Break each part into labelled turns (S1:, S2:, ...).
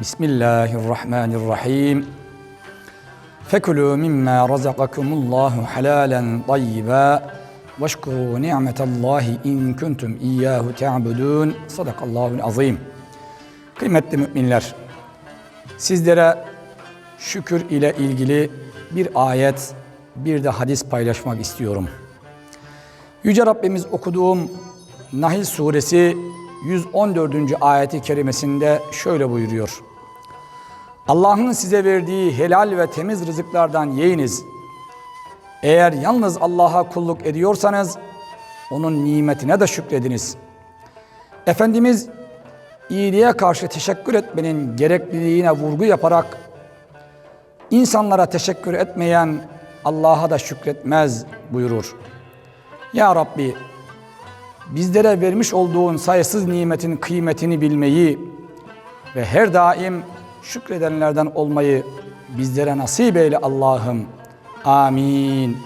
S1: Bismillahirrahmanirrahim. Fekulu mimma razakakumullahu halalen tayyiba veşkuru ni'metallahi in kuntum iyyahu ta'budun. Sadakallahul azim. Kıymetli müminler, sizlere şükür ile ilgili bir ayet, bir de hadis paylaşmak istiyorum. Yüce Rabbimiz okuduğum Nahil suresi 114. ayeti kerimesinde şöyle buyuruyor. Allah'ın size verdiği helal ve temiz rızıklardan yiyiniz. Eğer yalnız Allah'a kulluk ediyorsanız onun nimetine de şükrediniz. Efendimiz iyiliğe karşı teşekkür etmenin gerekliliğine vurgu yaparak insanlara teşekkür etmeyen Allah'a da şükretmez buyurur. Ya Rabbi bizlere vermiş olduğun sayısız nimetin kıymetini bilmeyi ve her daim şükredenlerden olmayı bizlere nasip eyle Allah'ım. Amin.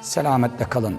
S1: Selametle kalın.